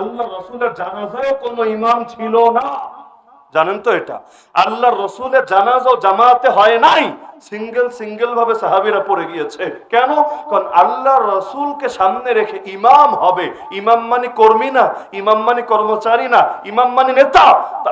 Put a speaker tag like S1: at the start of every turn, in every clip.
S1: আল্লাহ রসুলের জানাজায় কোনো ইমাম ছিল না। জানেন তো এটা? আল্লাহ রসুলের জানাজ ও জামাতে হয় নাই। সিঙ্গেল সিঙ্গেল ভাবে সাহাবিরা পড়ে গিয়েছে। কেন? কারণ আল্লাহ রসুলকে সামনে রেখে ইমাম হবে। ইমাম মানে কর্মী না, ইমাম মানে কর্মচারী না, ইমাম মানে নেতা।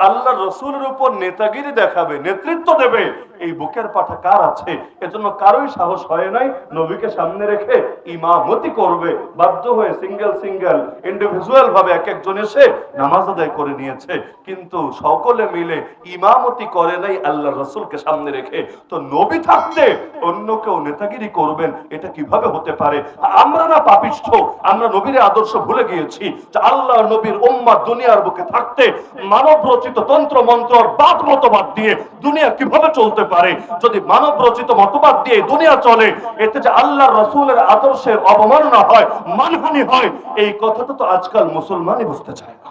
S1: আল্লাহ রসুলের উপর নেতাগিরি দেখাবে, নেতৃত্ব দেবে। এই বুকের পাঠা কার আছে? এজন্য কারোই সাহস হয় নাই নবীকে সামনে রেখে ইমামতি করবে। বাধ্য হয়ে সিঙ্গেল সিঙ্গেল ইন্ডিভিজুয়াল ভাবে এক একজন এসে নামাজ আদায় করে নিয়েছে। কিন্তু সকলে মিলে ইমামতি করে নাই আল্লাহ রসুলকে সামনে রেখে। তো নবী থাকতে অন্য কেউ নেতাগিরি করবেন, এটা কীভাবে হতে পারে? আমরা না পাপিষ্ঠ, আমরা নবীর আদর্শ ভুলে গিয়েছি আল্লাহ নবীর উম্মা দুনিয়ার বুকে থাকতে মানব রচিত তন্ত্র, মন্ত্র বাদ মতবাদ দিয়ে দুনিয়া কীভাবে চলতে পারে? যদি মানব রচিত মতবাদ দিয়ে দুনিয়া চলে, এতে যে আল্লাহ রসুলের আদর্শের অবমাননা হয়, মানহানি হয়, এই কথাটা তো আজকাল মুসলমানই বুঝতে চায় না।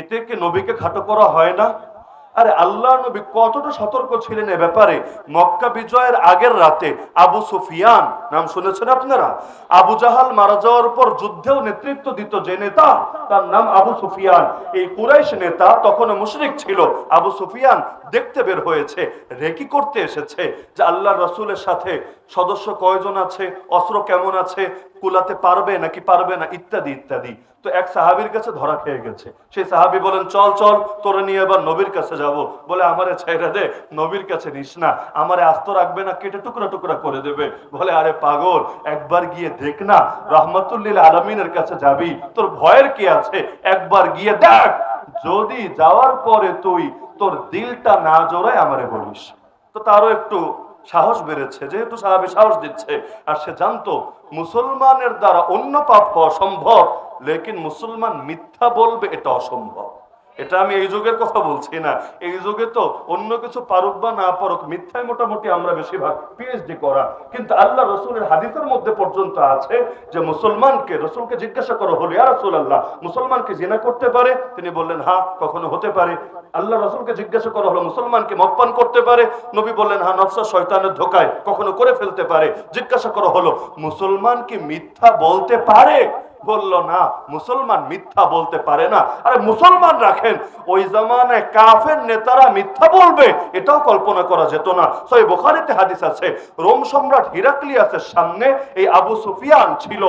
S1: এতে কি নবীকে খাটো করা হয় না? আরে আল্লাহ নবী কতটা সতর্ক ছিলেন এ ব্যাপারে? মক্কা বিজয়ের আগের রাতে আবু সুফিয়ান, নাম শুনেছেন আপনারা? আবু জাহাল মারা যাওয়ার পর যুদ্ধেও নেতৃত্ব দিত যে নেতা, তার নাম আবু সুফিয়ান। এই কুরাইশ নেতা তখন মুশরিক ছিল। আবু সুফিয়ান দেখতে বের হয়েছে, রেকি করতে এসেছে যে আল্লাহ রসুলের সাথে সদস্য কয়জন আছে, অস্ত্র কেমন আছে কুলাতে পারবে নাকি পারবে না, ইত্যাদি ইত্যাদি। তো এক সাহাবির কাছে ধরা খেয়ে গেছে। সেই সাহাবি বলেন, চল চল, তোরে নিয়ে এবার নবীর কাছে যাব। বলে, আমারে ছেড়ে দে, নবীর কাছে নিস না। আমারে আস্ত রাখবে না, কেটে টুকরা টুকরা করে দেবে। বলে, আরে পাগল, একবার গিয়ে দেখ না, রহমতুল্লিল আলমিনের কাছে যাবি। তোর ভয়ের কি আছে? একবার গিয়ে দেখ। যদি যাওয়ার পরে তুই তোর দিলটা না জোড়ায় আমারে বলিস। তো তারও একটু সাহস বেড়েছে, যেহেতু সাহাবি সাহস দিচ্ছে। আর সে জানতো, মুসলমানের দ্বারা অন্য পাপ হওয়া সম্ভব, লেকিন মুসলমান মিথ্যা বলবে, এটা অসম্ভব। এটা আমি এই যুগের কথা বলছি না। এই যুগে তো অন্য কিছু পারুক বা না পারুক, মিথ্যায় মোটামুটি আমরা বেশিরভাগ পিএইচডি করা। কিন্তু আল্লাহ রসুলের হাদিসের মধ্যে পর্যন্ত আছে যে, মুসলমানকে রসুলকে জিজ্ঞাসা করো, হলো ইয়া রসুল আল্লাহ মুসলমানকে জেনা করতে পারে? তিনি বললেন হা কখনো হতে পারে। আল্লাহ রসুলকে জিজ্ঞাসা করা, হলো মুসলমানকে মপ্পান করতে পারে? নবী বললেন হা নফসা শয়তানের ধোকায় কখনো করে ফেলতে পারে। জিজ্ঞাসা করা, হলো মুসলমান কি মিথ্যা বলতে পারে? বলল না, মুসলমান মিথ্যা বলতে পারে না। আরে মুসলমান রাখেন, ওই জামানায় কাফের নেতারা মিথ্যা বলবে, এটাও কল্পনা করা যেত না। সই বোখারিতে হাদিস আছে, রোম সম্রাট হিরাক্লিয়াসের সামনে এই আবু সুফিয়ান ছিল,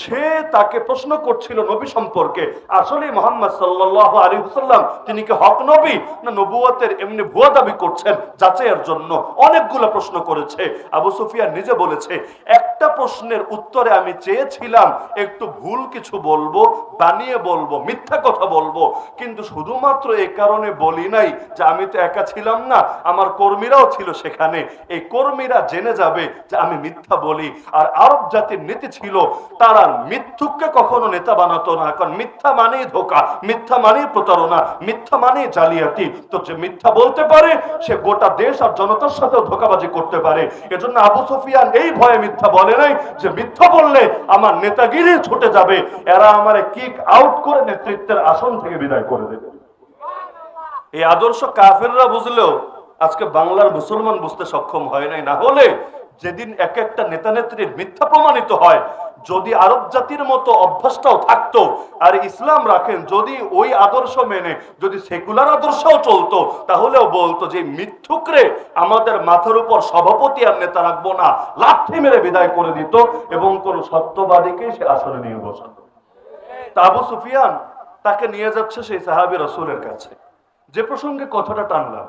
S1: সে তাকে প্রশ্ন করছিল নবী সম্পর্কে, আসলে মোহাম্মদ সাল্লাহ আলী হুসাল্লাম তিনি কি হক নবী না নবুয়তের এমনি ভুয়া দাবি করছেন যাচাইয়ের জন্য? অনেকগুলো প্রশ্ন করেছে। আবু সুফিয়ান নিজে বলেছে, একটা প্রশ্নের উত্তরে আমি চেয়েছিলাম, একটু ভুল কিছু বলব, বানিয়ে বলব, মিথ্যা কথা বলব। কিন্তু শুধুমাত্র এই কারণে বলি নাই যে আমি তো একা ছিলাম না, আমার কর্মীরাও ছিল সেখানে। এই কর্মীরা জেনে যাবে যে আমি মিথ্যা বলি। আর আরব জাতির নীতি ছিল, তারা মিথ্যুককে কখনো নেতা বানাতো না, কারণ মিথ্যা মানেই ধোকা, মিথ্যা মানেই প্রতারণা, মিথ্যা মানেই জালিয়াতি। তো যে মিথ্যা বলতে পারে, সে গোটা দেশ আর জনতার সাথেও ধোকাবাজি করতে পারে। এজন্য আবু সুফিয়ান এই ভয়ে মিথ্যা বলে নাই যে মিথ্যা বললে আমার নেতাগিরি ছুটে যাবে। এরা আমার কিক আউট করে নেতৃত্বের আসন থেকে বিদায় করে দেবে। এই আদর্শ কাফেররা বুঝলেও আজকে বাংলার মুসলমান বুঝতে সক্ষম হয় নাই। না হলে যেদিন এক একটা নেতা নেত্রীর মিথ্যা প্রমাণিত হয়, যদি আরব জাতির মতো অভ্যাসটাও থাকতো, আর ইসলাম রাখেন, যদি ওই আদর্শ মেনে, যদি সেকুলার আদর্শও চলতো, তাহলেও বলতো যে মিথ্যুকরে আমাদের মাথার উপর সভাপতি আর নেতা রাখব না, লাঠি মেরে বিদায় করে দিত এবং কোন সত্যবাদীকে সে আসলে নিয়ে বসাতো। তা আবু সুফিয়ান তাকে নিয়ে যাচ্ছে সেই সাহাবি রসুলের কাছে। যে প্রসঙ্গে কথাটা টানলাম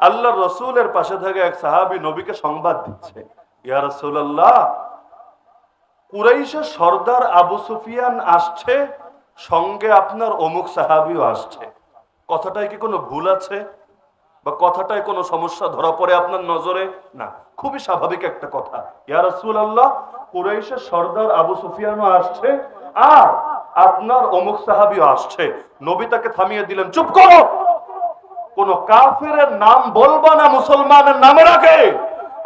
S1: আল্লাহ রসুলের পাশে থেকে এক সাহাবি নবীকে সংবাদ দিচ্ছে। ইয়া কুরাইশের সর্দার আবু সুফিয়ান আসছে, সঙ্গে আপনার অমুক সাহাবিও আসছে। কথাটায় কি কোনো ভুল আছে? বা কথাটায় কোনো সমস্যা ধরা পড়ে আপনার নজরে? না, খুবই স্বাভাবিক একটা কথা। ইয়া রসুল আল্লাহ কুরাইশের সর্দার আবু সুফিয়ানও আসছে, আর আপনার অমুক সাহাবিও আসছে। নবী তাকে থামিয়ে দিলেন, চুপ করো! কোন কাফের নাম বলবা না, মুসলমানের নামের আগে।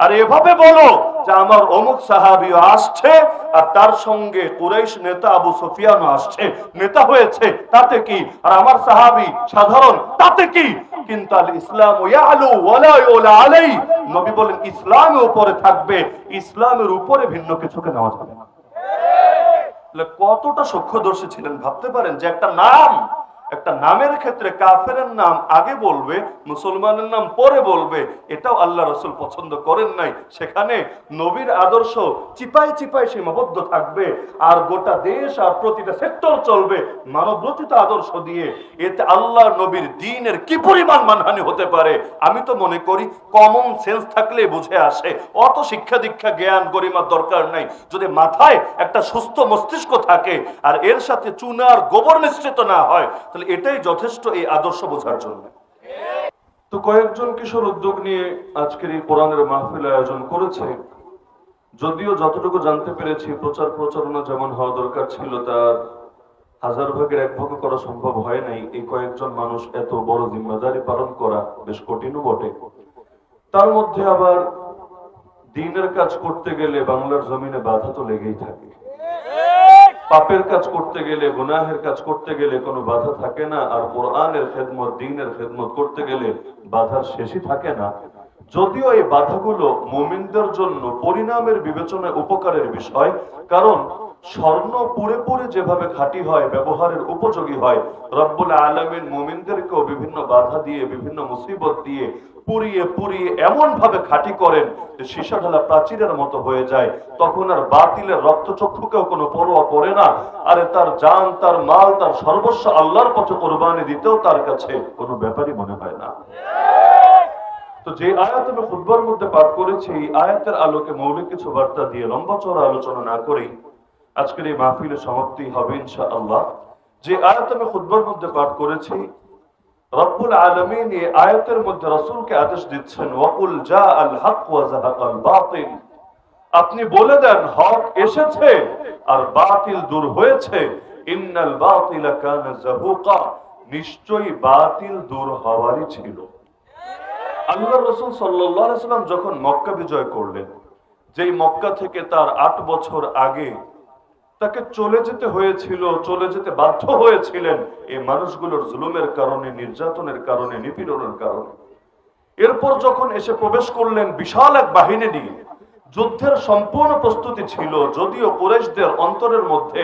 S1: আর এভাবে বলো যে আমার অমুক সাহাবিও আসছে, আর তার সঙ্গে কুরাইশ নেতা আবু সুফিয়ানও আসছে। নেতা হয়েছে, তাতে কি? আর আমার সাহাবি সাধারণ, তাতে কি? কিন্তু আল ইসলাম আলাই নবী বলেন, ইসলামের উপরে থাকবে, ইসলামের উপরে ভিন্ন কিছুকে নেওয়া যাবে না। কতটা সূক্ষ্মদর্শী ছিলেন? ভাবতে পারেন যে একটা নাম একটা নামের ক্ষেত্রে কাফেরের নাম আগে বলবে, মুসলমানের নাম পরে বলবে, এটাও আল্লাহ রসুল পছন্দ করেন নাই। সেখানে নবীর আদর্শ চিপাই চিপাই সীমাবদ্ধ থাকবে, আর গোটা দেশ আর প্রতিটা সেক্টর চলবে মানব রচিত আদর্শ দিয়ে। এতে আল্লাহ নবীর দিনের কি পরিমাণ মানহানি হতে পারে, আমি তো মনে করি কমন সেন্স থাকলে বুঝে আসে। অত শিক্ষা দীক্ষা, জ্ঞান গরিমার দরকার নাই। যদি মাথায় একটা সুস্থ মস্তিষ্ক থাকে, আর এর সাথে চুনার গোবর মিশ্রিত না হয় তাহলে এটাই যথেষ্ট এই আদর্শ বোঝার জন্য। তো কয়েকজন কিশোর উদ্যোগ নিয়ে আজকের এই কোরআনের মাহফিল আয়োজন করেছে। যদিও যতটুকু জানতে পেরেছি, প্রচার প্রচারণা যেমন হওয়া দরকার ছিল, তার হাজার ভাগের এক ভাগ করা সম্ভব হয় নাই। এই কয়েকজন মানুষ এত বড় জিম্মাদারি পালন করা বেশ কঠিনও বটে। তার মধ্যে আবার দিনের কাজ করতে গেলে বাংলার জমিনে বাধা তো লেগেই থাকে। পাপের কাজ করতে গেলে, গুনাহের কাজ করতে গেলে কোনো বাধা থাকে না, আর কোরআনের খেদমত, দিনের খেদমত করতে গেলে বাধার শেষই থাকে না। যদিও এই বাধাগুলো মুমিনদের জন্য পরিণামের বিবেচনায় উপকারের বিষয়, কারণ স্বর্ণ পুরে পুরে যেভাবে খাঁটি হয়, ব্যবহারের উপযোগী হয়, রব্বুল আলমিন মুমিনদেরকেও বিভিন্ন বাধা দিয়ে, বিভিন্ন মুসিবত দিয়ে পুড়িয়ে পুড়িয়ে এমন ভাবে খাঁটি করেন যে সীসা ঢালা প্রাচীরের মতো হয়ে যায়। তখন আর বাতিলের রক্তচক্ষুকেও কোনো পরোয়া করে না। আরে তার জান, তার মাল, তার সর্বস্ব আল্লাহর পথে কোরবানি দিতেও তার কাছে কোনো ব্যাপারই মনে হয় না। তো যে আয়াত আমি ফুটবল মধ্যে পাঠ করেছি আয়াতের আলোকে মৌলিক কিছু বার্তা দিয়ে লম্বা চড়া আলোচনা না করেই আজকের এই মাহফিলের সমাপ্তি হবে ইনশাআল্লাহ। যে আয়াত আমি খুতবার মধ্যে পাঠ করেছি, রব্বুল আলামিন এই আয়াতের মধ্যে রাসূলকে আদেশ দিচ্ছেন, ওয়াকুল জা আল হক যাহাকাল বাতিল। আপনি বলে দেন, হক এসেছে আর বাতিল দূর হয়েছে। ইন্নাল বাতিলা কানা যাহুকা। নিশ্চয়ই বাতিল দূর হওয়ারই ছিল। আল্লাহ রসুল সাল্লাম যখন মক্কা বিজয় করলেন, যেই মক্কা থেকে তার আট বছর আগে তাকে চলে যেতে হয়েছিল, চলে যেতে বাধ্য হয়েছিলেন এই মানুষগুলোর জুলুমের কারণে, নির্যাতনের কারণে, নিপীড়নের কারণে। এরপর যখন এসে প্রবেশ করলেন বিশাল এক বাহিনী নিয়ে, যুদ্ধের সম্পূর্ণ প্রস্তুতি ছিল, যদিও কুরেশদের অন্তরের মধ্যে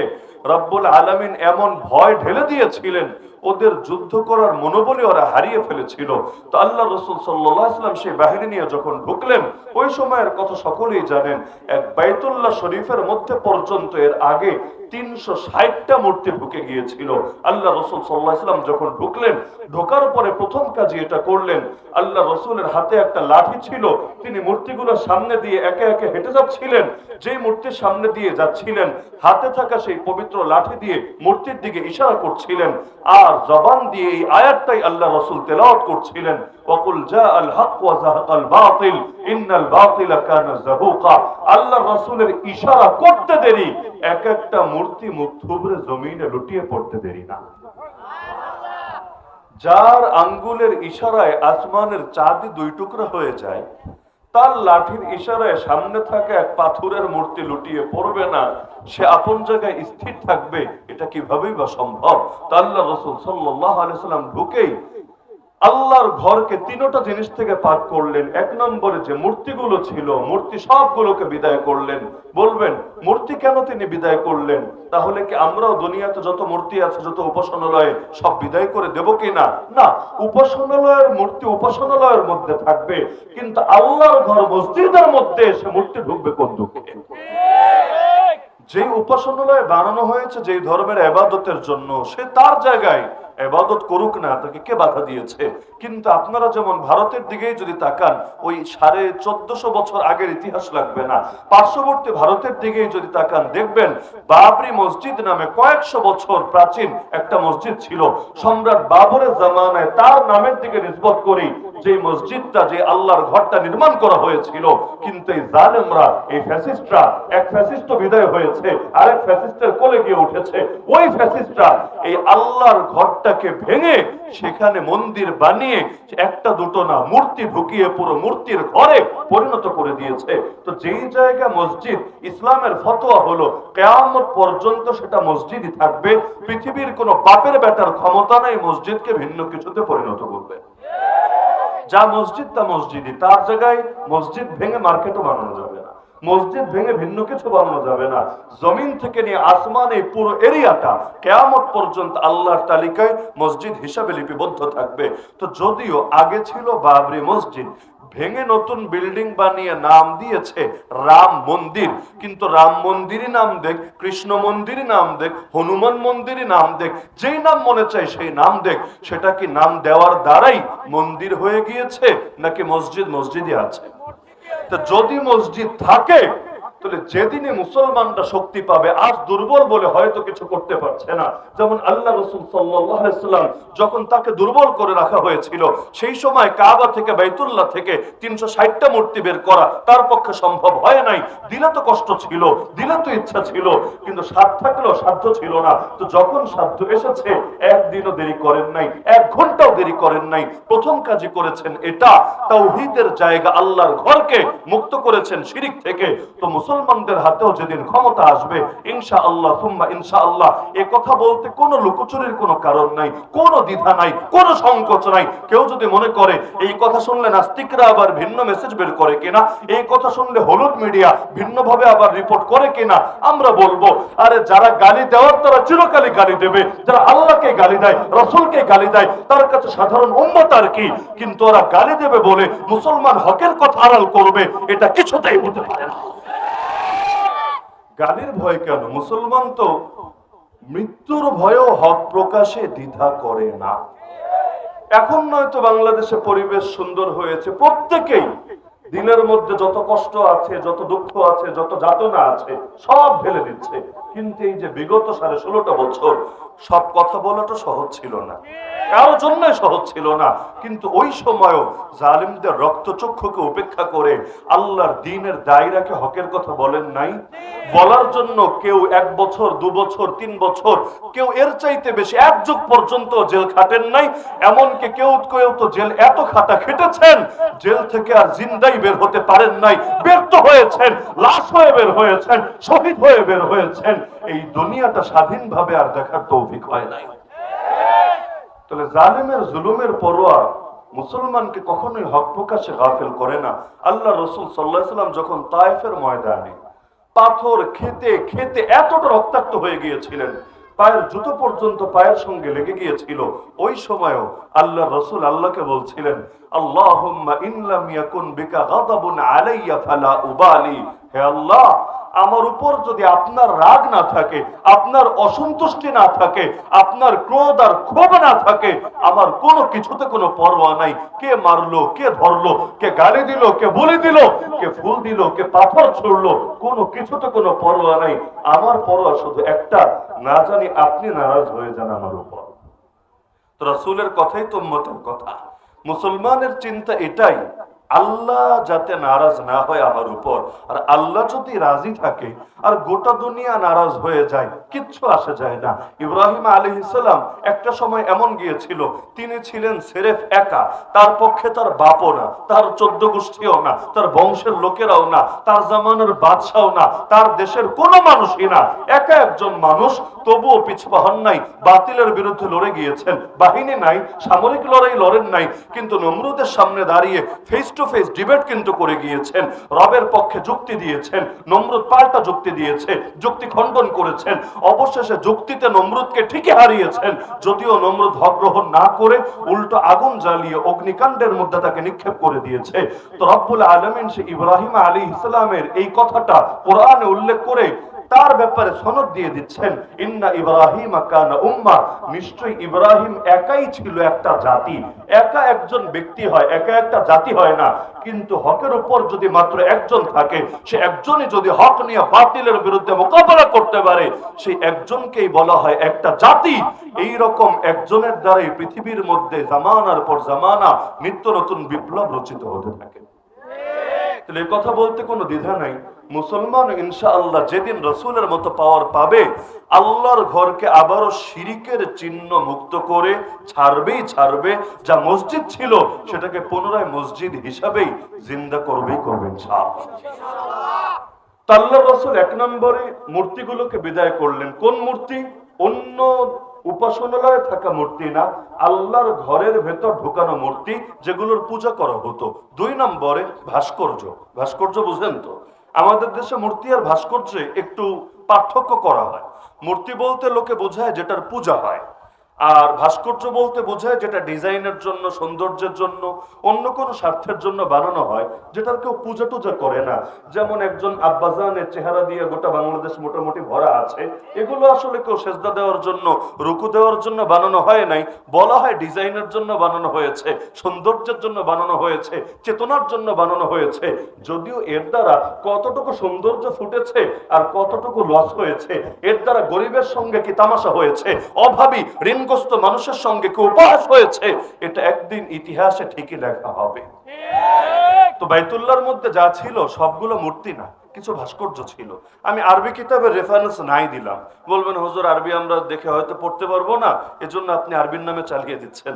S1: রব্বুল আলমিন এমন ভয় ঢেলে দিয়েছিলেন ওদের যুদ্ধ করার মনোবলে ওরা হারিয়ে ফেলেছিল। তো আল্লাহ রসুল সাল্লাম সেই বাহিনী নিয়ে যখন ঢুকলেন, ওই সময়ের কথা সকলেই জানেন, এক বাইতুল্লাহ শরীফের মধ্যে পর্যন্ত এর আগে তিনশো ষাটটা মূর্তি ঢুকে গিয়েছিল। আল্লাহ রসুল সাল্লাহাম যখন ঢুকলেন, ঢোকার পরে প্রথম কাজই এটা করলেন। আল্লাহ রসুলের হাতে একটা লাঠি ছিল, তিনি মূর্তিগুলোর সামনে দিয়ে একে একে হেঁটে যাচ্ছিলেন। যেই মূর্তির সামনে দিয়ে যাচ্ছিলেন, হাতে থাকা সেই পবিত্র লাঠি দিয়ে মূর্তির দিকে ইশারা করছিলেন। আর জবান দিয়ে এই আয়াতটাই আল্লাহ রসুল তেলাওয়াত করছিলেন। হক ওয়া যাহাকাল বাতিল, ইন্নাল বাতিলা কানা যাহুকা আল্লাহ রসুলের ইশারা করতে দেরি এক একটা মূর্তি জমিনে লুটিয়ে পড়তে দেরি না। যার আঙ্গুলের ইশারায় আসমানের চাঁদি দুই টুকরা হয়ে যায়, তার লাঠির ইশারায় সামনে থাকা এক পাথরের মূর্তি লুটিয়ে পড়বে না, সে আপন জায়গায় স্থির থাকবে, এটা কিভাবেই বা সম্ভব? আল্লাহ রসুল সাল্লাহ আলাইসাল্লাম ঢুকেই আল্লাহর ঘরকে তিনটা জিনিস থেকে পাক করলেন। এক নম্বরে যে মূর্তিগুলো ছিল, মূর্তি সবগুলোকে বিদায় করলেন। বলবেন, মূর্তি কেন তিনি বিদায় করলেন? তাহলে কি আমরাও দুনিয়াতে যত মূর্তি আছে, যত উপাসনালয়ে, সব বিদায় করে দেব কি না না উপাসনালয়ের মূর্তি উপাসনালয়ের মধ্যে থাকবে, কিন্তু আল্লাহর ঘর মসজিদের মধ্যে এসে মূর্তি ঢুকবে কোন দুঃখে? যে উপাসনালয় বানানো হয়েছে যে ধর্মের এবাদতের জন্য, সে তার জায়গায় এবাদত করুক না, তাকে কে বাধা দিয়েছে? কিন্তু আপনারা যেমন ভারতের দিকেই যদি তাকান, ওই সাড়ে চোদ্দশো বছর আগের ইতিহাস লাগবে না। পার্শ্ববর্তী ভারতের দিকেই যদি তাকান, দেখবেন বাবরি মসজিদ নামে কয়েকশো বছর প্রাচীন একটা মসজিদ ছিল। সম্রাট বাবরের জামানায় তার নামের দিকে নিষ্পত করি যে মসজিদটা, যে আল্লাহর ঘরটা নির্মাণ করা হয়েছিল, কিন্তু ঘরে পরিণত করে দিয়েছে। তো যেই জায়গা মসজিদ, ইসলামের ফতোয়া হলো, কেয়ামত পর্যন্ত সেটা মসজিদই থাকবে। পৃথিবীর কোনো বাপের বেটার ক্ষমতা নাই মসজিদকে ভিন্ন কিছুতে পরিণত করবে। যা মসজিদ তা মসজিদই। তার জায়গায় মসজিদ ভেঙে মার্কেটও বানানো যাবে না। মসজিদ ভেঙে ভিন্ন কিছু বানানো যাবে না। জমিন থেকে নিয়ে আসমান পুরো এরিয়াটা কেয়ামত পর্যন্ত আল্লাহর তালিকায় মসজিদ হিসাবে লিপিবদ্ধ থাকবে। তো যদিও আগে ছিল বাবরি মসজিদ ভেঙে নতুন বিল্ডিং বানিয়ে নাম দিয়েছে রাম মন্দির। কিন্তু রাম মন্দিরই নাম দেখ, কৃষ্ণ মন্দিরই নাম দেখ, হনুমান মন্দিরই নাম দেখ, যেই নাম মনে চাই সেই নাম দেখ। সেটা কি নাম দেওয়ার দ্বারাই মন্দির হয়ে গিয়েছে নাকি মসজিদ মসজিদই আছে? তা যদি মসজিদ থাকে তাহলে যেদিনে মুসলমানরা শক্তি পাবে, আজ দুর্বল বলে হয়তো কিছু করতে পারছে না। যেমন আল্লাহ রসুল সাল্লাম যখন তাকে দুর্বল করে রাখা হয়েছিল, সেই সময় কাবা থেকে, বাইতুল্লাহ থেকে তিনশো ষাটটা মূর্তি বের করা তার পক্ষে সম্ভব হয় নাই। দিলে তো কষ্ট ছিল, দিলে তো ইচ্ছা ছিল, কিন্তু সাধ্য থাকলেও সাধ্য ছিল না। তো যখন সাধ্য এসেছে, একদিনও দেরি করেন নাই, এক ঘন্টাও দেরি করেন নাই। প্রথম কাজই করেছেন এটা, তাওহীদের জায়গা আল্লাহর ঘরকে মুক্ত করেছেন শিরিক থেকে। তো মুসলমানদের হাতেও যেদিন ক্ষমতা আসবে ইনশা আল্লাহ তুম্মা ইনশা আল্লাহ এ কথা বলতে কোনো লুকোচুরির কোনো কারণ নাই, কোনো দ্বিধা নাই, কোনো সংকোচ নাই। কেউ যদি মনে করে এই কথা শুনলে নাস্তিকরা আবার ভিন্ন মেসেজ বের করে কিনা, এই কথা শুনলে হলুদ মিডিয়া ভিন্নভাবে আবার রিপোর্ট করে কিনা, আমরা বলব, আরে যারা গালি দেওয়ার তারা চিরকালই গালি দেবে, যারা আল্লাহকে গালি দেয়, রসুলকে গালি দেয়, তার কাছে সাধারণ উম্মত আর কি? কিন্তু ওরা গালি দেবে বলে মুসলমান হকের কথা আড়াল করবে, এটা কিছুতেই হতে পারে না। গালির ভয় কেন? মুসলমান তো মৃত্যুর ভয়েও হক প্রকাশে দ্বিধা করে না। এখন নয়তো বাংলাদেশে পরিবেশ সুন্দর হয়েছে। প্রত্যেকেই দিনের মধ্যে যত কষ্ট আছে, যত দুঃখ আছে, যত যাতনা আছে, সব ফেলে দিচ্ছে। কিন্তু এই যে বিগত সাড়ে ষোলোটা বছর, সব কথা বলাটা সহজ ছিল না। কারোর জন্য সহজ ছিল না। কিন্তু ওই সময়ও জালিমদের রক্তচক্ষুকে উপেক্ষা করে আল্লাহর দিনের দায়রাকে হকের কথা বলেন নাই। বলার জন্য কেউ এক বছর, দু বছর, তিন বছর, কেউ এর চাইতে বেশি এক যুগ পর্যন্ত জেল খাটেন নাই। এমনকি কেউ কেউ তো জেল এত খাটা খেটেছেন, জেল থেকে আর জিন্দাই বের হতে পারেন নাই। ব্যর্থ হয়েছেন, লাশ হয়ে বের হয়েছেন, শহীদ হয়ে বের হয়েছেন। এই দুনিয়াটা স্বাধীনভাবে আর দেখার তৌফিক হয় নাই। তাহলে জালিমের, জুলুমের পরোয়া মুসলমানকে কখনোই হক প্রকাশে গাফেল করে না। আল্লাহ রসুল সাল্লাহ সাল্লাম যখন তায়েফের ময়দানে পাথর খেতে খেতে এতটা রক্তাক্ত হয়ে গিয়েছিলেন, পায়ের জুতো পর্যন্ত পায়ের সঙ্গে লেগে গিয়েছিল, ওই সময়ও আল্লাহ রসুল আল্লাহকে বলছিলেন, আল্লাহুম্মা ইনলাম ইয়াকুন বিকা গাদাবুন আলাইয়া ফালা উবালি। হে আল্লাহ আমার উপর যদি আপনার রাগ না থাকে, আপনার অসন্তুষ্টি না থাকে, আপনার ক্রোধ আর ক্ষোভ না থাকে, আমার কোনো কিছুতে কোনো পরোয়া নাই। কে মারলো, কে ধরলো, কে গালি দিল, কে বলে দিল, কে ফুল দিল, কে পাথর ছুড়লো, কোনো কিছুতে কোনো পরোয়া নাই। আমার পরোয়া শুধু একটা, না জানি আপনি নারাজ হয়ে যান আমার উপর। রাসূলের কথাই তো উম্মতের কথা। মুসলমানের চিন্তা এটাই আল্লাহ যাতে নারাজ না হয় আমার উপর। আর আল্লাহ যদি রাজি থাকে, আর গোটা দুনিয়া নারাজ হয়ে যায়, কিচ্ছু আসে যায় না। ইব্রাহিম আলী ইসলাম একটা সময় এমন গিয়েছিল, তিনি ছিলেন সেরেফ একা, তার পক্ষে তার বাপও না, তার চোদ্দ গোষ্ঠীও না, তার বংশের লোকেরাও না, তার জামানের বাদশাও না, তার দেশের কোনো মানুষই না। একা একজন মানুষ, তবুও পিছপা হন নাই, বাতিলের বিরুদ্ধে লড়ে গিয়েছেন। বাহিনী নাই, সামরিক লড়াই লড়েন নাই, কিন্তু নমরুদের সামনে দাঁড়িয়ে ফেস টু ফেস ডিবেট কিন্তু করে গিয়েছেন। রবের পক্ষে যুক্তি দিয়েছেন, নমরুদ পাল্টা যুক্তি দিয়েছে, যুক্তি খণ্ডন করেছেন। অবশেষে যুক্তিতে নমরুদকে ঠিকই হারিয়েছেন। যদিও নমরুদ হক গ্রহণ না করে উল্টো আগুন জ্বালিয়ে অগ্নিকাণ্ডের মধ্যে তাকে নিক্ষেপ করে দিয়েছে। তো রব্বুল আলমিন সে ইব্রাহিম আলী ইসলামের এই কথাটা কোরআনে উল্লেখ করে তার ব্যাপারে সনদ দিয়ে দিচ্ছেন, ইন্না ইব্রাহিম কানা উম্মা। নিশ্চয়ই ইব্রাহিম একাই ছিল একটা জাতি। একা একজন ব্যক্তি হয়, একা একটা জাতি হয় না। কিন্তু হকের উপর যদি মাত্র একজন থাকে, সে একজনই যদি হক নিয়ে বাতিলের বিরুদ্ধে মোকাবেলা করতে পারে, সেই একজনকেই বলা হয় একটা জাতি। এই রকম একজনের দ্বারাই পৃথিবীর মধ্যে জামানার পর জামানা নিত্য নতুন বিপ্লব রচিত হতে থাকে। তাহলে কথা বলতে কোনো দ্বিধা নাই। মুসলমান ইনশাআল্লাহ যেদিন রসুলের মতো পাওয়ার পাবে, আল্লাহর ঘরকে আবারও শিরিকের চিহ্ন মুক্ত করে ছাড়বেই ছাড়বে, যা মসজিদ ছিল সেটাকে পুনরায় মসজিদ হিসাবেই জিন্দা করবেই করবে আল্লাহ রসুল এক নম্বরে মূর্তিগুলোকে বিদায় করলেন। কোন মূর্তি? অন্য উপাসনালয়ে থাকা মূর্তি না, আল্লাহর ঘরের ভেতর ঢুকানো মূর্তি যেগুলোর পূজা করা হতো। দুই নম্বরে ভাস্কর্য। ভাস্কর্য বুঝলেন তো? আমাদের দেশে মূর্তি আর ভাস্কর্যে একটু পার্থক্য করা হয়। মূর্তি বলতে লোকে বোঝায় যেটার পূজা হয়। আর ভাস্কর্য বলতে বোঝায় যেটা ডিজাইনের জন্য, সৌন্দর্যের জন্য, অন্য কোনো স্বার্থের জন্য বানানো হয়, যেটার কেউ পূজা টুজা করে না। যেমন একজন আব্বাজানের চেহারা দিয়ে গোটা বাংলাদেশ মোটামুটি ভরা আছে, এগুলো আসলে কেউ সেজদা দেওয়ার জন্য, রুকু দেওয়ার জন্য বানানো হয় নাই। বলা হয় ডিজাইনের জন্য বানানো হয়েছে, সৌন্দর্যের জন্য বানানো হয়েছে, চেতনার জন্য বানানো হয়েছে। যদিও এর দ্বারা কতটুকু সৌন্দর্য ফুটেছে আর কতটুকু লস হয়েছে, এর দ্বারা গরিবের সঙ্গে কি তামাশা হয়েছে? অভাবী ঋণগ্রস্ত মানুষের সঙ্গে কেউ উপহাস হয়েছে? এটা একদিন ইতিহাসে ঠিকই লেখা হবে। তো বাইতুল্লাহর মধ্যে যা ছিল, সবগুলো মূর্তি না, কিছু ভাস্কর্য ছিল। আমি আরবি কিতাবের রেফারেন্স নাই দিলাম। বলবেন, হজুর, আরবি আমরা দেখে হয়তো পড়তে পারব না। এজন্য আপনি আরবির নামে চালিয়ে দিচ্ছেন।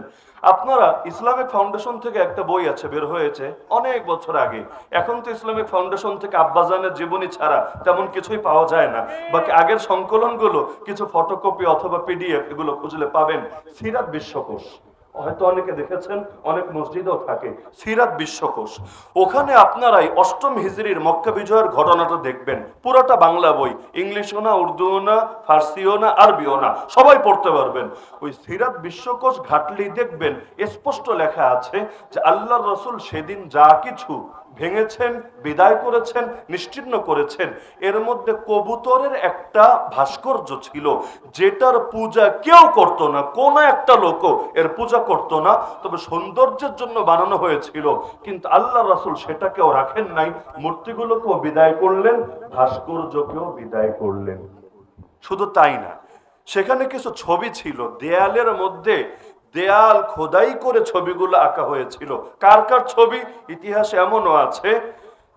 S1: আপনারা ইসলামিক ফাউন্ডেশন থেকে একটা বই আছে, বের হয়েছে অনেক বছর আগে। এখন তো ইসলামিক ফাউন্ডেশন থেকে আব্বাজানের জীবনী ছাড়া তেমন কিছুই পাওয়া যায় না। বাকি আগের সংকলনগুলো কিছু ফটোকপি অথবা পিডিএফ এগুলো খুঁজলে পাবেন সিরাত বিশ্বকোষ। হয়তো অনেকে দেখেছেন, অনেক মসজিদও থাকে। সিরাত বিশ্বকোষ। ওখানে আপনারাই অষ্টম হিজড়ির মক্কা বিজয়ের ঘটনাটা দেখবেন। পুরোটা বাংলা বই। ইংলিশও না, উর্দুও না, ফার্সিও না, আরবিও না। সবাই পড়তে পারবেন। ওই সিরাত বিশ্বকোষ ঘাটলি দেখবেন স্পষ্ট লেখা আছে যে আল্লাহ রসুল সেদিন যা কিছু ভেঙেছেন, বিদায় করেছেন নিশ্চিহ্ন করেছেন। এর মধ্যে কবুতরের একটা ভাস্কর্য ছিল, যেটার পূজা কেউ করত না, কোন একটা লোক এর পূজা করত না। তবে সৌন্দর্যের জন্য বানানো হয়েছিল, কিন্তু আল্লাহ রাসুল সেটাকেও রাখেন নাই। মূর্তিগুলোকেও বিদায় করলেন, ভাস্কর্যকেও বিদায় করলেন। শুধু তাই না, সেখানে কিছু ছবি ছিল, দেয়ালের মধ্যে দেয়াল খোদাই করে ছবিগুলো আঁকা হয়েছিল। কার কার ছবি? ইতিহাসে এমনও আছে,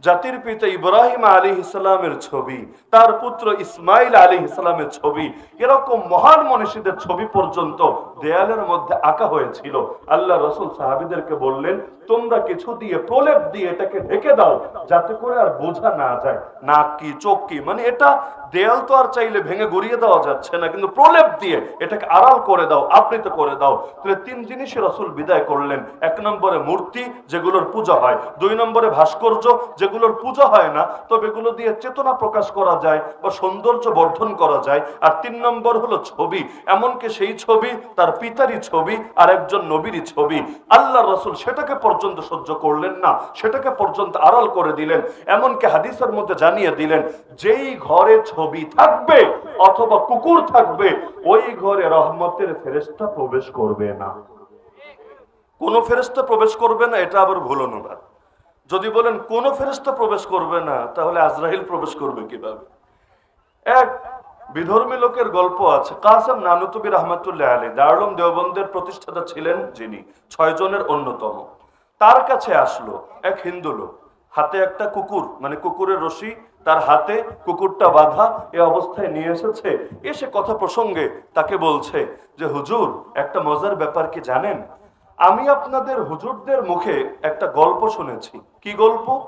S1: জাতির পিতা ইব্রাহিম আলী ইসলামের ছবি, তার পুত্র ইসমাইল আলী ইসলামের ছবি, এরকম মহান মনীষীদের ছবি পর্যন্ত দেয়ালের মধ্যে আঁকা হয়েছিল। আল্লাহ রসুল সাহাবিদেরকে বললেন, তোমরা কিছু দিয়ে প্রলেপ দিয়ে এটাকে ঢেকে দাও, যাতে করে আর বোঝা না যায়, নাক কি, চোখ কি। মানে এটা দেয়াল তো আর চাইলে ভেঙে গড়িয়ে দেওয়া যাচ্ছে না, কিন্তু প্রলেপ দিয়ে এটাকে আড়াল করে দাও, আবৃত করে দাও। তাহলে তিন জিনিসের রসুল বিদায় করলেন। এক নম্বরে মূর্তি, যেগুলোর পূজা হয়। দুই নম্বরে ভাস্কর্য, যেগুলোর পূজা হয় না, তবে এগুলো দিয়ে চেতনা প্রকাশ করা যায় বা সৌন্দর্য বর্ধন করা যায়। আর তিন নম্বর হলো ছবি। এমনকি সেই ছবি তার পিতারই ছবি, আর একজন নবীরই ছবি। আল্লাহ রসুল সেটাকে পর্যন্ত সহ্য করলেন না, সেটাকে পর্যন্ত আড়াল করে দিলেন। এমনকি হাদিসের মধ্যে জানিয়ে দিলেন, যেই ঘরে ছবি থাকবে অথবা কুকুর থাকবে, ওই ঘরে রহমতের ফেরেস্তা প্রবেশ করবে না। কোন ফেরেস্তা প্রবেশ করবে না, এটা আবার ভুল অনুবাদ। যদি বলেন কোন ফেরেস্তা প্রবেশ করবে না, তাহলে আজরাহিল প্রবেশ করবে কীভাবে? এক বিধর্মী লোকের গল্প আছে, কাসেম নানুতুবি রহমতুল্লাহ আলী দারুলম দেওবন্দের প্রতিষ্ঠাতা ছিলেন যিনি ছয় জনের অন্যতম। তার কাছে আসলো এক হিন্দু লোক। হাতে একটা কুকুর মানে কুকুরের রশি, তার হাতে কুকুরটা বাঁধা এ অবস্থায় নিয়ে এসেছে। এসে কথা প্রসঙ্গে তাকে বলছে যে, হুজুর, একটা মজার ব্যাপার কি জানেন? আমি আপনাদের হুজুরদের মুখে একটা গল্প শুনেছি। কি গল্প?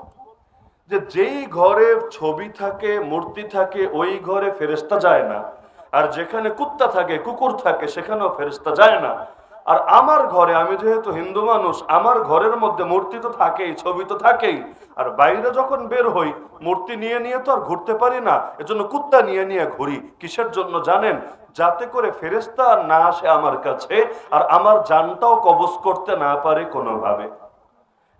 S1: যে, যেই ঘরে ছবি থাকে, মূর্তি থাকে, ওই ঘরে ফেরেস্তা যায় না। আর যেখানে কুত্তা থাকে, কুকুর থাকে, সেখানেও ফেরেস্তা যায় না। আর আমার ঘরে, আমি যেহেতু হিন্দু মানুষ, আমার ঘরের মধ্যে মূর্তি তো থাকেই, ছবি তো থাকেই। আর বাইরে যখন বের হই, মূর্তি নিয়ে নিয়ে তো আর ঘুরতে পারি না। এজন্য কুত্তা নিয়ে নিয়ে ঘুরি। কিসের জন্য জানেন? যাতে করে ফেরেস্তা না আসে আমার কাছে, আর আমার জানটাও কবজ করতে না পারে কোনোভাবে।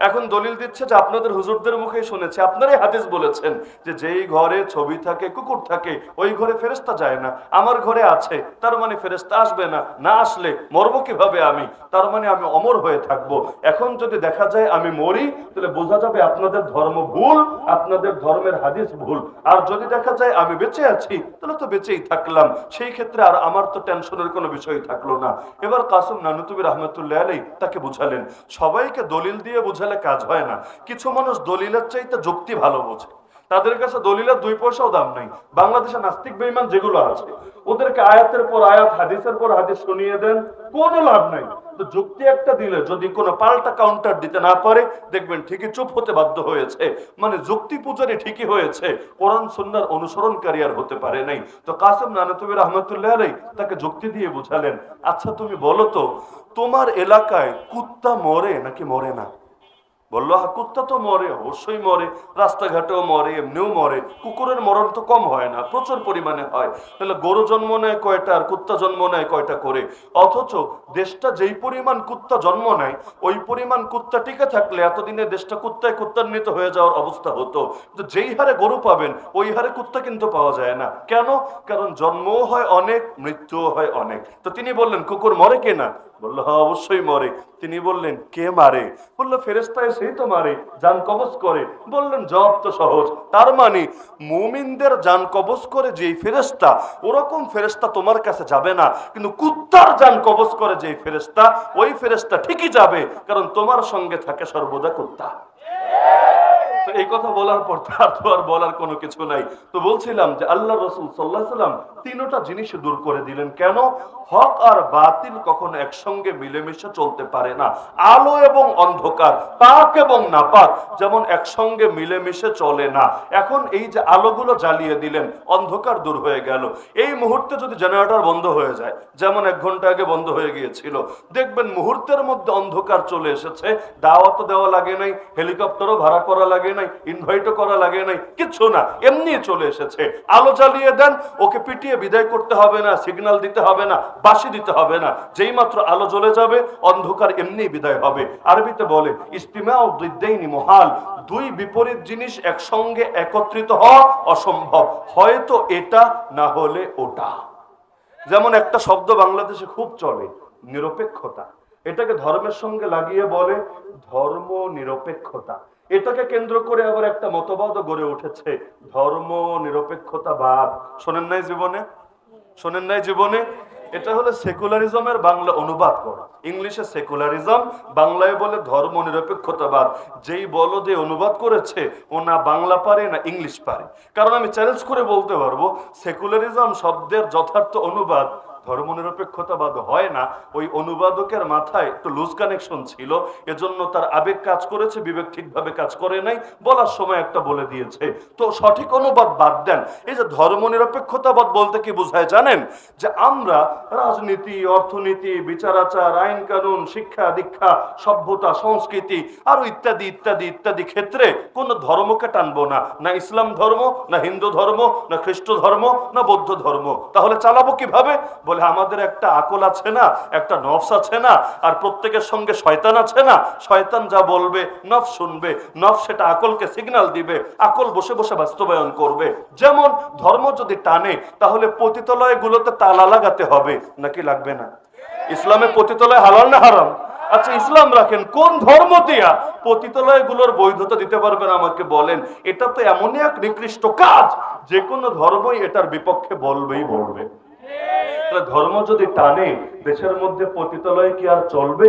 S1: এখন দলিল দিচ্ছে যে আপনাদের হুজুরদের মুখে শুনেছে। আপনারাই হাদিস বলেছেন যে যেই ঘরে ছবি থাকে, কুকুর থাকে, ওই ঘরে ফেরেস্তা যায় না। আমার ঘরে আছে, তার মানে ফেরেস্তা আসবে না। না আসলে মরবো কীভাবে আমি? তার মানে আমি অমর হয়ে থাকব। এখন যদি দেখা যায় আমি মরি, তাহলে বোঝা যাবে আপনাদের ধর্ম ভুল, আপনাদের ধর্মের হাদিস ভুল। আর যদি দেখা যায় আমি বেঁচে আছি, তাহলে তো বেঁচেই থাকলাম। সেই ক্ষেত্রে আর আমার তো টেনশনের কোনো বিষয় থাকল না। এবার কাসুম নানুতুবি রহমতুল্লাহ আলাই তাকে বুঝালেন। সবাইকে দলিল দিয়ে বুঝালে কাজ হয় না। কিছু মানুষ দলিলের চাইতে যুক্তি ভালো বোঝে। তাদের কাছে দলিলের দুই পয়সাও দাম নাই। বাংলাদেশে নাস্তিক বেইমান যেগুলো আছে, ওদেরকে আয়াতের পর আয়াত, হাদিসের পর হাদিস শুনিয়ে দেন, কোনো লাভ নাই। তো যুক্তি একটা দিলে যদি কোনো পাল্টা কাউন্টার দিতে না পারে, দেখবেন ঠিকই চুপ হতে বাধ্য হয়েছে। মানে যুক্তি পূজারি ঠিকই হয়েছে। কোরআন, সুন্নার অনুসরণকারী আর হতে পারে নাই। তো কাসেম নানতুবি রহমতুল্লাহ আলাই তাকে যুক্তি দিয়ে বুঝালেন আচ্ছা তুমি বলো তো, তোমার এলাকায় কুত্তা মরে নাকি মরে না? বলল হ্যাঁ কুত্তা তো মরে, অবশ্যই মরে, রাস্তাঘাটেও মরে, এমনিও মরে, কুকুরের মরণ তো কম হয় না, প্রচুর পরিমাণে হয়। তাহলে গরু জন্ম নেয় কয়টা আর কুত্তা জন্ম নেয় কয়টা করে? অথচ দেশটা যেই পরিমাণ কুত্তা জন্ম নেয়, ওই পরিমাণ কুত্তা টিকে থাকলে এতদিনে দেশটা কুত্তায় কুত্তান্বিত হয়ে যাওয়ার অবস্থা হতো। কিন্তু যেই হারে গরু পাবেন, ওই হারে কুত্তা কিন্তু পাওয়া যায় না। কেন? কারণ জন্মও হয় অনেক, মৃত্যুও হয় অনেক। তো তিনি বললেন, কুকুর মরে কে না? বলল হ্যাঁ অবশ্যই মরে। তিনি বললেন, কে মারে? বলল ফেরেস্তা সেই তো মারে, যান কবজ করে। বললেন, জবাব তো সহজ। তার মানে মুমিনদের যান কবজ করে যেই ফেরেস্তা ওরকম ফেরেস্তা তোমার কাছে যাবে না। কিন্তু কুত্তার যান কবজ করে যেই ফেরেস্তা ওই ফেরেস্তা ঠিকই যাবে, কারণ তোমার সঙ্গে থাকে সর্বদা কুত্তা। এই কথা বলার পর তার তো আর বলার কোনো কিছু নাই। তো বলছিলাম যে আল্লাহ রসুল সাল্লাহ সাল্লাম তিনোটা জিনিস দূর করে দিলেন। কেন? হক আর বাতিল কখনো একসঙ্গে মিলেমিশে চলতে পারে না। আলো এবং অন্ধকার, পাক এবং নাপাক যেমন একসঙ্গে মিলেমিশে চলে না। এখন এই যে আলোগুলো জ্বালিয়ে দিলেন, অন্ধকার দূর হয়ে গেল। এই মুহূর্তে যদি জেনারেটর বন্ধ হয়ে যায়, যেমন এক ঘণ্টা আগে বন্ধ হয়ে গিয়েছিল, দেখবেন মুহূর্তের মধ্যে অন্ধকার চলে এসেছে। দাওয়াত দেওয়া লাগে নাই, হেলিকপ্টারও ভাড়া করা লাগে নাই ইনভাইটও করা লাগে নাই, কিচ্ছু না এমনি চলে এসেছে। আলো জ্বালিয়ে দেন, ওকে পিটিয়ে বিদায় করতে হবে না সিগন্যাল দিতে হবে না বাসি দিতে হবে না, যেই মাত্র আলো জ্বলে যাবে, অন্ধকার এমনি বিদায় হবে। আরবিতে বলে ইস্তিমা ও দুইদাইনি মহাল দুই বিপরীত জিনিস একসঙ্গে একত্রিত হওয়া অসম্ভব। হয়তো এটা, না হলে ওটা। যেমন একটা শব্দ বাংলাদেশে খুব চলে, নিরপেক্ষতা। এটাকে ধর্মের সঙ্গে লাগিয়ে বলে ধর্ম নিরপেক্ষতা এটাকে কেন্দ্র করে আবার একটা মতবাদ গড়ে উঠেছে। ধর্ম নিরপেক্ষতাবাদ শোনেন নাই জীবনে? শোনেন নাই জীবনে? এটা হলো সেকুলারিজমের বাংলা অনুবাদ করা। ইংলিশে সেকুলারিজম, বাংলায় বলে ধর্ম নিরপেক্ষতাবাদ যেই বলো, যে অনুবাদ করেছে, ও না বাংলা পারে, না ইংলিশ পারে। কারণ আমি চ্যালেঞ্জ করে বলতে পারব, সেকুলারিজম শব্দের যথার্থ অনুবাদ ধর্মনিরপেক্ষতাবাদ হয় না, ওই অনুবাদকের মাথায় একটু লুজ কানেকশন ছিল, এজন্য তার আবেগ কাজ করেছে, বিবেক ঠিকভাবে কাজ করে নাই, বলার সময় একটা বলে দিয়েছে। তো সঠিক অনুবাদ বাদ দেন। এই যে ধর্মনিরপেক্ষতাবাদ বলতে কি বোঝায় জানেন? যে আমরা রাজনীতি, অর্থনীতি বিচার আচার আইন কানুন শিক্ষা, দীক্ষা, সভ্যতা, সংস্কৃতি আরও ইত্যাদি ইত্যাদি ইত্যাদি ক্ষেত্রে কোন ধর্মকে টানবো না। না ইসলাম ধর্ম, না হিন্দু ধর্ম, না খ্রিস্ট ধর্ম, না বৌদ্ধ ধর্ম। তাহলে চালাবো কীভাবে? বলে আমাদের একটা আকল আছে না, একটা নফস আছে না, আর প্রত্যেকের সঙ্গে শয়তান আছে না, শয়তান যা বলবে নফ শুনবে নফ সেটা আকলকে সিগন্যাল দিবে, আকল বসে বসে বাস্তবায়ন করবে। যেমন ধর্ম যদি টানে, তাহলে পতিতলয় গুলোতে তালা লাগাতে হবে, নাকি লাগবে না? ইসলামে পতিতলয় হালাল না হারাম? আচ্ছা ইসলাম রাখেন, কোন ধর্ম দিয়া পতিতলয়গুলোর বৈধতা দিতে পারবেন আমাকে বলেন? এটা তো এমনই এক নিকৃষ্ট কাজ, যে কোনো ধর্মই এটার বিপক্ষে বলবেই বলবে। ধর্ম যদি টানে, দেশের মধ্যে পতিতলয় কি আর চলবে?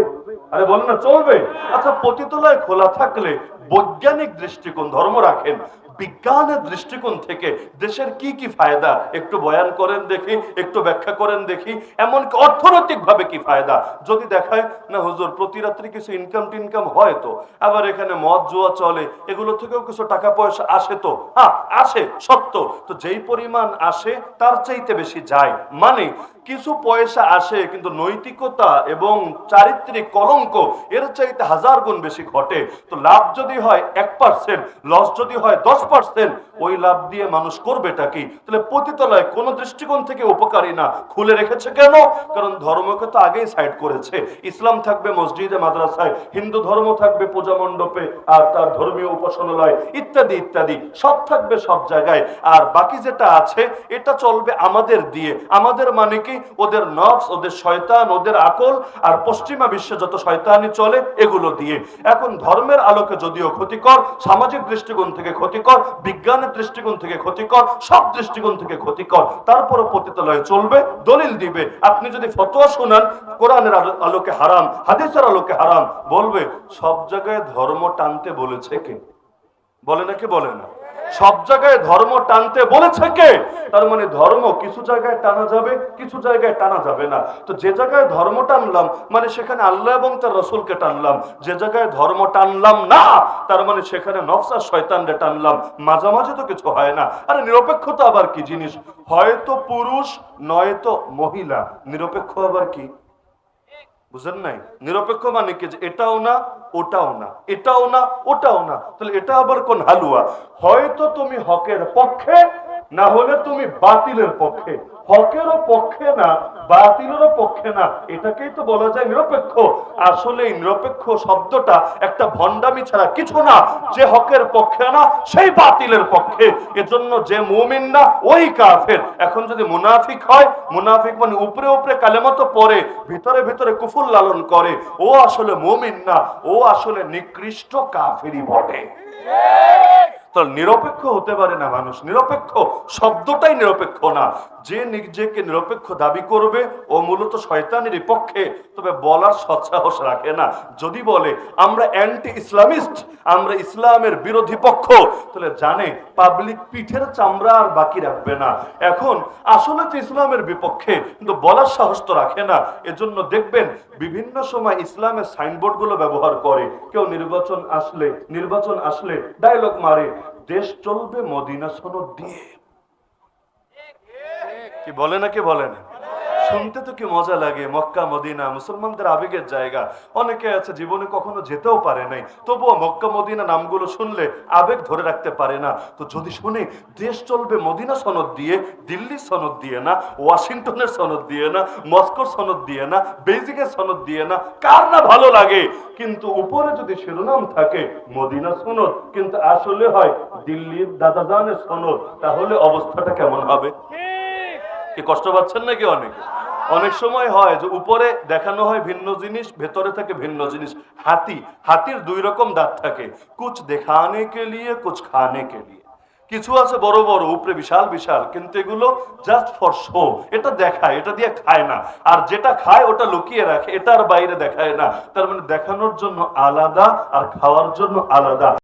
S1: আরে বলেন না, চলবে। আচ্ছা পতিতলয় খোলা থাকলে বৈজ্ঞানিক দৃষ্টিকোণ ধর্ম রাখেন। বিজ্ঞানের দৃষ্টিকোণ থেকে দেশের কি কি ফায়দা? একটু বয়ান করেন দেখি, একটু ব্যাখ্যা করেন দেখি, এমনকি অর্থনৈতিক ভাবে কি ফায়দা? যদি দেখায়, না হুজুর, প্রতি রাত্রি কিছু ইনকাম টিনকাম হয় তো? আবার এখানে মদ, জুয়া চলে, এগুলো থেকেও কিছু টাকা পয়সা আসে তো? হ্যাঁ আসে, সত্য। তো যেই পরিমাণ আসে, তার চাইতে বেশি যায়। মানে কিছু পয়সা আসে, কিন্তু নৈতিকতা এবং চারিত্রিক কলঙ্ক এর চাইতে হাজার গুণ বেশি ঘটে। তো লাভ যদি হয় এক পার্সেন্ট লস যদি হয় দশ পার্সেন্ট ওই লাভ দিয়ে মানুষ করবেটা কি? তাহলে পতিতলায় কোন দৃষ্টিকোণ থেকে উপকারী না। খুলে রেখেছে কেন? কারণ ধর্মকে তো আগেই সাইড করেছে। ইসলাম থাকবে মসজিদে, মাদ্রাসায়, হিন্দু ধর্ম থাকবে পূজা মণ্ডপে, আর তার ধর্মীয় উপাসনালয়, ইত্যাদি ইত্যাদি, সব থাকবে সব জায়গায়। আর বাকি যেটা আছে, এটা চলবে আমাদের দিয়ে। আমাদের মানে কি? ওদের নফস, ওদের শয়তান, ওদের আকল, আর পশ্চিমা বিশ্বে যত শয়তানি চলে, এগুলো দিয়ে। এখন ধর্মের আলোকে যদিও ক্ষতিকর, সামাজিক দৃষ্টিকোণ থেকে ক্ষতিকর, বিজ্ঞানের দৃষ্টিকোণ থেকে ক্ষতিকর, সব দৃষ্টিকোণ থেকে ক্ষতিকর, তারপরও পতিতালয়ে চলবে, দলিল দিবে। আপনি যদি ফতোয়া শোনান, কোরআনের আলোকে হারাম, হাদিসের আলোকে হারাম, বলবে, সব জায়গায় ধর্ম টানতে বলেছে কে? বলে নাকি বলে না? সব জায়গায় ধর্ম টানতে বলেছে কে? তার মানে ধর্ম কিছু জায়গায় টানা যাবে, কিছু জায়গায় টানা যাবে না। তো যে জায়গায় ধর্ম টানলাম মানে সেখানে আল্লাহ এবং তার রসুলকে টানলাম। যে জায়গায় ধর্ম টানলাম না, তার মানে সেখানে নকশা শয়তানরে টানলাম। মাঝামাঝি তো কিছু হয় না। আরে নিরপেক্ষতা আবার কি জিনিস? হয়তো পুরুষ নয়তো মহিলা। নিরপেক্ষ আবার কি? বুঝেন নাই? নিরপেক্ষ মানে কি? যে এটাও না, ওটাও না। এটাও না, ওটাও না। তাহলে এটা আবার কোন হালুয়া? হয়তো তুমি হকের পক্ষে না হলে তুমি বাতিলের পক্ষে। হকেরও পক্ষে না, বাতিলেরও পক্ষে না। এটাকেই তো বলা যায় নিরপেক্ষ। আসলে নিরপেক্ষ শব্দটা একটা ভণ্ডামি ছাড়া কিছু না। যে হকের পক্ষে না, সেই বাতিলের পক্ষে। এজন্য যে মুমিন না, ওই কাফের। এখন যদি মুনাফিক হয়, মুনাফিক মানে উপরে উপরে কালেমত পরে ভিতরে ভিতরে কুফুল লালন করে। ও আসলে মুমিন না, ও আসলে নিকৃষ্ট কাফেরই বটে। তাহলে নিরপেক্ষ হতে পারে না মানুষ নিরপেক্ষ শব্দটাই নিরপেক্ষ না যে নিজেকে নিরপেক্ষ দাবি করবে ও মূলত শয়তানের পক্ষে, তবে বলার সৎসাহস রাখে না। যদি বলে, আমরা অ্যান্টি ইসলামিস্ট আমরা ইসলামের বিরোধী পক্ষ, তাহলে জানে পাবলিক পিঠের চামড়া আর বাকি রাখবে না। এখন, আসলে তো ইসলামের বিপক্ষে, কিন্তু বলার সাহস তো রাখে না। এজন্য দেখবেন, বিভিন্ন সময় ইসলামের সাইনবোর্ডগুলো ব্যবহার করে। কেউ নির্বাচন আসলে নির্বাচন আসলে ডায়লগ মারে, দেশ চলবে মদিনা সনদ দিয়ে। কি বলে না কি বলে না? শুনতে তো কি মজা লাগে, মক্কা, মদিনা, মুসলমানদের আবেগের জায়গা। অনেকে আছে জীবনে কখনো যেতেও পারে নাই, তবুও মক্কা, মদিনা নামগুলো শুনলে আবেগ ধরে রাখতে পারে না। তো যদি শুনে, দেশ চলবে মদিনা সনদ দিয়ে, দিল্লির সনদ দিয়ে না, ওয়াশিংটনের সনদ দিয়ে না, মস্কোর সনদ দিয়ে না বেজিং এর সনদ দিয়ে না, কার না ভালো লাগে? কিন্তু উপরে যদি শিরোনাম থাকে, মদিনা সনদ, কিন্তু আসলে হয় দিল্লির দাদাজানের সনদ, তাহলে অবস্থাটা কেমন হবে? কি কষ্ট পাচ্ছেন নাকি অনেক? অনেক সময় হয় যে উপরে দেখানো হয় ভিন্ন জিনিস, ভেতরে থাকে ভিন্ন জিনিস। হাতি, হাতির দুই রকম দাঁত থাকে। কুছ দেখানে কে লিয়ে, কুছ খানে কে লিয়ে। কিছু আছে বড় বড়, উপরে বিশাল বিশাল, কিন্তু এগুলো জাস্ট ফর শো এটা দেখায়, এটা দিয়ে খায় না। আর যেটা খায়, ওটা লুকিয়ে রাখে। এটার বাইরে দেখায় না। তার মানে দেখানোর জন্য আলাদা আর খাওয়ার জন্য আলাদা।